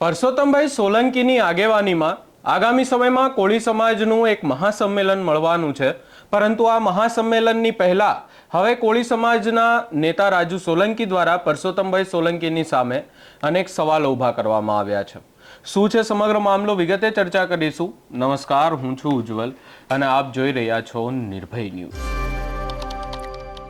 પરસોત્તમભાઈ સોલંકીની આગેવાનીમાં આગામી સમયમાં કોળી સમાજનું એક મહાસંમેલન મળવાનું છે. પરંતુ આ મહાસંમેલનની પહેલા હવે કોળી સમાજના નેતા રાજુ સોલંકી દ્વારા પરસોત્તમભાઈ સોલંકીની સામે અનેક સવાલો ઊભા કરવામાં આવ્યા છે. શું છે સમગ્ર મામલો? વિગતે ચર્ચા કરીશું. નમસ્કાર, હું છું ઉજ્જવલ અને આપ જોઈ રહ્યા છો નિર્ભય ન્યૂઝ.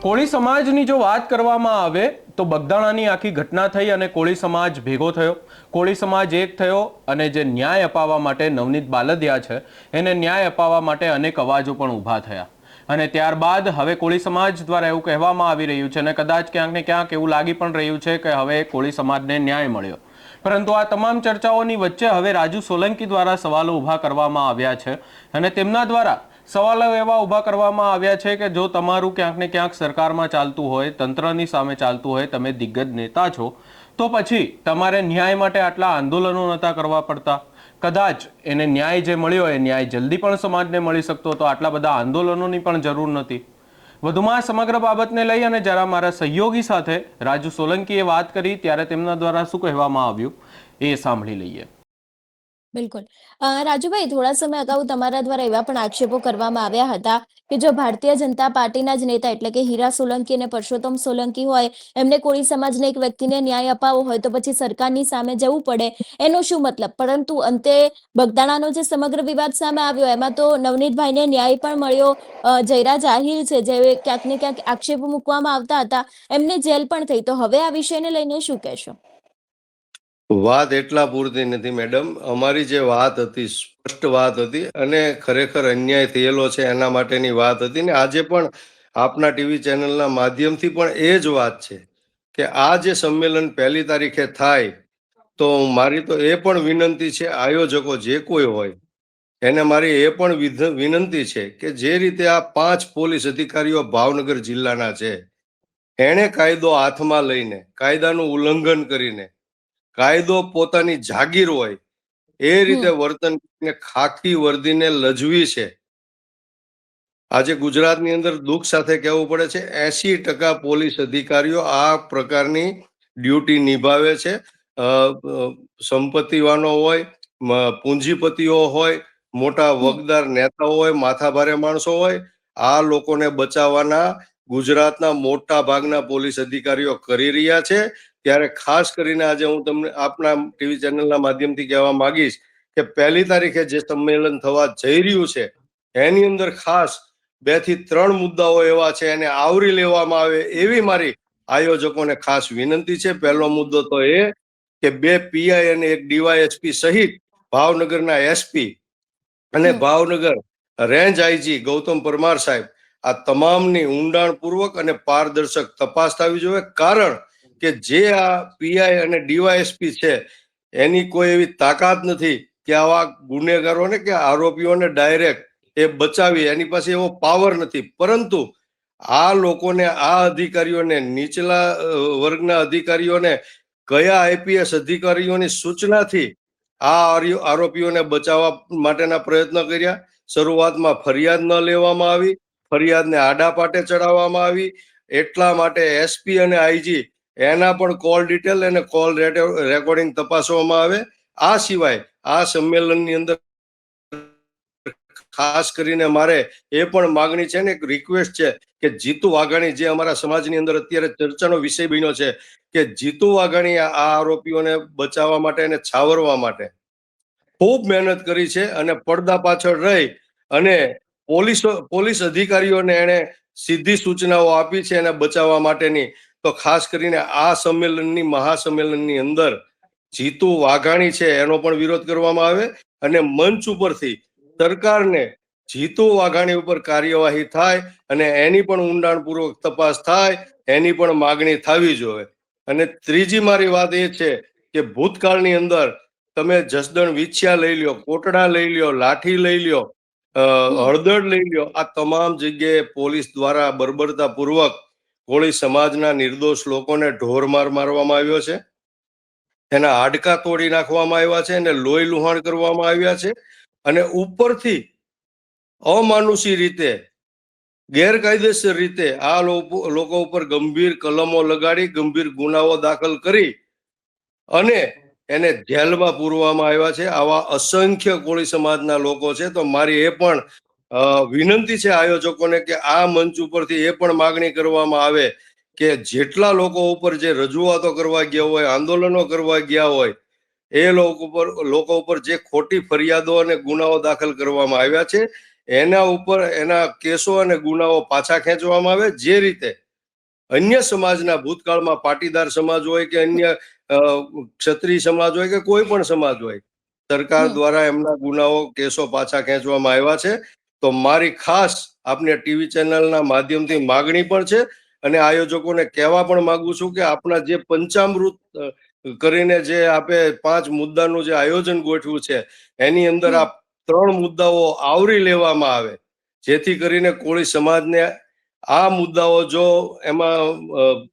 કોળી સમાજની જો વાત કરવામાં આવે તો બગદાણાની આખી ઘટના થઈ અને કોળી સમાજ ભેગો થયો. કોળી સમાજ એક થયો અને જે ન્યાય અપાવવા માટે નવનીત બાલદિયા છે, એને ન્યાય અપાવવા માટે અનેક અવાજો પણ ઊભા થયા. અને ત્યારબાદ હવે કોળી સમાજ દ્વારા એવું કહેવામાં આવી રહ્યું છે અને કદાચ ક્યાંક ને ક્યાંક એવું લાગી પણ રહ્યું છે કે હવે કોળી સમાજને ન્યાય મળ્યો. પરંતુ આ તમામ ચર્ચાઓની વચ્ચે હવે રાજુ સોલંકી દ્વારા સવાલો ઊભા કરવામાં આવ્યા છે અને તેમના દ્વારા સવાલો એવા ઊભા કરવામાં આવ્યા છે કે જો તમારું ક્યાંક ને ક્યાંક સરકારમાં ચાલતું હોય, તંત્રની સામે ચાલતું હોય, તમે દિગ્ગજ નેતા છો, તો પછી તમારે ન્યાય માટે આટલા આંદોલનો નહોતા કરવા પડતા. કદાચ એને ન્યાય જે મળ્યો એ ન્યાય જલ્દી પણ સમાજને મળી શકતો તો આટલા બધા આંદોલનોની પણ જરૂર નથી વધુમાં સમગ્ર બાબતને લઈ અને જરા મારા સહયોગી સાથે રાજુ સોલંકીએ વાત કરી, ત્યારે તેમના દ્વારા શું કહેવામાં આવ્યું, એ સાંભળી લઈએ. બિલકુલ. રાજુભાઈ, થોડા સમય અગાઉ તમારા દ્વારા એવા પણ આક્ષેપો કરવામાં આવ્યા હતા કે જો ભારતીય જનતા પાર્ટીના જ નેતા એટલે કે હીરા સોલંકી અને પરસોત્તમ સોલંકી હોય, એમને કોળી સમાજના એક વ્યક્તિને ન્યાય અપાવવો હોય તો પછી સરકારની સામે જવું પડે, એનો શું મતલબ? પરંતુ અંતે બગદાણાનો જે સમગ્ર વિવાદ સામે આવ્યો, એમાં તો નવનીતભાઈને ન્યાય પણ મળ્યો. જયરાજ આહિર છે, જે ક્યાંક ને ક્યાંક આક્ષેપો મૂકવામાં આવતા હતા, એમને જેલ પણ થઈ. તો હવે આ વિષયને લઈને શું કહેશો? વાત એટલા પૂરતી નથી, મેડમ. અમારી જે વાત હતી, સ્પષ્ટ વાત હતી અને ખરેખર અન્યાય થયેલો છે એના માટેની વાત હતી ને આજે પણ આપના ટીવી ચેનલના માધ્યમથી પણ એ જ વાત છે કે આ જે સંમેલન પહેલી તારીખે થાય, તો મારી તો એ પણ વિનંતી છે, આયોજકો જે કોઈ હોય, એને મારી એ પણ વિનંતી છે કે જે રીતે આ પાંચ પોલીસ અધિકારીઓ ભાવનગર જિલ્લાના છે, એણે કાયદો હાથમાં લઈને, કાયદાનું ઉલ્લંઘન કરીને કાયદો પોતાની જાગીર હોય એ રીતે વર્તન ખાખી વર્દીને લજવી છે. આજે ગુજરાતની અંદર દુઃખ સાથે કહેવું પડે છે એસી ટકા પોલીસ અધિકારીઓ આ પ્રકારની ડ્યુટી નિભાવે છે. સંપત્તિવાનો હોય પૂંજીપતિઓ હોય મોટા વગદાર નેતાઓ હોય માથાભારે માણસો હોય આ લોકોને બચાવવાના ગુજરાતના મોટા ભાગના પોલીસ અધિકારીઓ કરી રહ્યા છે. ત્યારે ખાસ કરીને આજે હું તમને આપના ટીવી ચેનલના માધ્યમથી કહેવા માંગીશ કે પહેલી તારીખે જે સંમેલન થવા જઈ રહ્યું છે એની અંદર ખાસ બેથી ત્રણ મુદ્દાઓ એવા છે એને આવરી લેવામાં આવે એવી મારી આયોજકોને ખાસ વિનંતી છે. પહેલો મુદ્દો તો એ કે બે પીઆઈ અને એક ડીવાયએસપી સહિત ભાવનગરના એસપી અને ભાવનગર રેન્જ આઈજી ગૌતમ પરમાર સાહેબ આ તમામની ઊંડાણપૂર્વક અને પારદર્શક તપાસ થવી જોઈએ. કારણ કે જે આ પીઆઈ અને ડીવાયએસપી છે, એની કોઈ એવી તાકાત નથી કે આવા ગુનેગારોને કે આરોપીઓને ડાયરેક્ટ એ બચાવી, એની પાસે એવો પાવર નથી. પરંતુ આ લોકોને, આ અધિકારીઓને, નીચલા વર્ગના અધિકારીઓને, કયા આઈપીએસ અધિકારીઓની સૂચનાથી આ આરોપીઓને બચાવવા માટેના પ્રયત્ન કર્યા? શરૂઆતમાં ફરિયાદ ન લેવામાં આવી, ફરિયાદને આડા પાટે ચડાવવામાં આવી. એટલા માટે એસપી અને આઈજી એના પણ કોલ ડિટેલ અને કોલ રેકોર્ડિંગ તપાસવામાં આવે. આ સિવાય આ સંમેલનની અંદર ખાસ કરીને મારે એ પણ માગણી છે ને, એક રિક્વેસ્ટ છે કે જીતુ વાઘાણી જે અમારા સમાજની અંદર અત્યારે ચર્ચાનો વિષય બન્યો છે કે જીતુ વાઘાણી આ આરોપીઓને બચાવવા માટે અને છાવરવા માટે ખૂબ મહેનત કરી છે અને પડદા પાછળ રહી અને પોલીસ પોલીસ અધિકારીઓને એણે સીધી સૂચનાઓ આપી છે એને બચાવવા માટેની. તો ખાસ કરીને આ સંમેલનની મહાસંમેલનની અંદર જીતુ વાઘાણી છે, એનો પણ વિરોધ કરવામાં આવે અને મંચ ઉપરથી સરકારને જીતુ વાઘાણી ઉપર કાર્યવાહી થાય અને એની પણ ઊંડાણપૂર્વક તપાસ થાય, એની પણ માગણી થવી જોઈએ. અને ત્રીજી મારી વાત એ છે કે ભૂતકાળની અંદર તમે જસદણ વિછિયા લઈ લ્યો, કોટડા લઈ લ્યો, લાઠી લઈ લ્યો હળદર લઈ લ્યો, આ તમામ જગ્યાએ પોલીસ દ્વારા બર્બરતા પૂર્વક કોળી સમાજના નિર્દોષ લોકોને ઢોરમાર મારવામાં આવ્યો છે. એના હાડકા તોડી નાખવામાં આવ્યા છે એને લોહી લુહાણ કરવામાં આવ્યા છે. અને ઉપરથી અમાનુષી રીતે, ગેરકાયદેસર રીતે આ લોકો ઉપર ગંભીર કલમો લગાડી, ગંભીર ગુનાઓ દાખલ કરી અને એને જેલમાં પૂરવામાં આવ્યા છે. આવા અસંખ્ય કોળી સમાજના લોકો છે. તો મારી એ પણ વિનંતી છે આયોજકોને કે આ મંચ ઉપરથી એ પણ માગણી કરવામાં આવે કે જેટલા લોકો ઉપર જે રજૂઆતો કરવા ગયા હોય આંદોલનો કરવા ગયા હોય એ લોકો ઉપર લોકો ઉપર જે ખોટી ફરિયાદો અને ગુનાઓ દાખલ કરવામાં આવ્યા છે એના ઉપર એના કેસો અને ગુનાઓ પાછા ખેંચવામાં આવે. જે રીતે અન્ય સમાજના ભૂતકાળમાં પાટીદાર સમાજ હોય કે અન્ય ક્ષત્રિય સમાજ હોય કે કોઈ પણ સમાજ હોય સરકાર દ્વારા એમના ગુનાઓ કેસો પાછા ખેંચવામાં આવ્યા છે. તો મારી ખાસ આપને ટીવી ચેનલના માધ્યમથી માગણી પણ છે અને આયોજકોને કહેવા પણ માગું છું કે આપણા જે પંચામૃત કરીને જે આપે પાંચ મુદ્દાનું જે આયોજન ગોઠવ્યું છે એની અંદર આ ત્રણ મુદ્દાઓ આવરી લેવામાં આવે જેથી કરીને કોળી સમાજને આ મુદ્દાઓ જો એમાં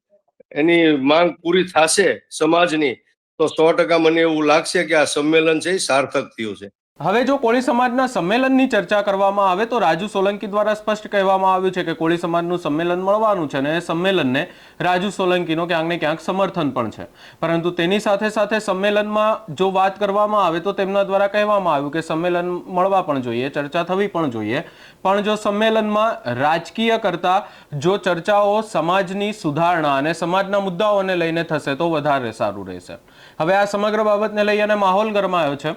એની માંગ પૂરી થશે સમાજની તો સો ટકા મને એવું લાગશે કે આ સંમેલન છે એ સાર્થક થયું છે. હવે જો કોળી સમાજના સંમેલનની ચર્ચા કરવામાં આવે તો રાજુ સોલંકી દ્વારા સ્પષ્ટ કહેવામાં આવ્યું છે કે કોળી સમાજનું સંમેલન મળવાનું છે અને એ સંમેલનને રાજુ સોલંકીનો ક્યાંક ને ક્યાંક સમર્થન પણ છે. પરંતુ તેની સાથે સાથે સંમેલનમાં જો વાત કરવામાં આવે તો તેમના દ્વારા કહેવામાં આવ્યું કે સંમેલન મળવા પણ જોઈએ, ચર્ચા થવી પણ જોઈએ. પણ જો સંમેલનમાં રાજકીય કરતાં જો ચર્ચાઓ સમાજની સુધારણા અને સમાજના મુદ્દાઓને લઈને થશે તો વધારે સારું રહેશે. હવે આ સમગ્ર બાબતને લઈ અને માહોલ ગરમાયો છે.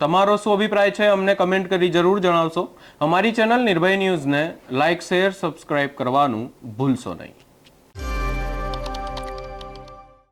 તમારો શું અભિપ્રાય છે અમને કમેન્ટ કરી જરૂર જણાવશો. અમારી ચેનલ નિર્ભય ન્યૂઝને લાઇક શેર, સબસ્ક્રાઇબ કરવાનું ભૂલશો નહીં.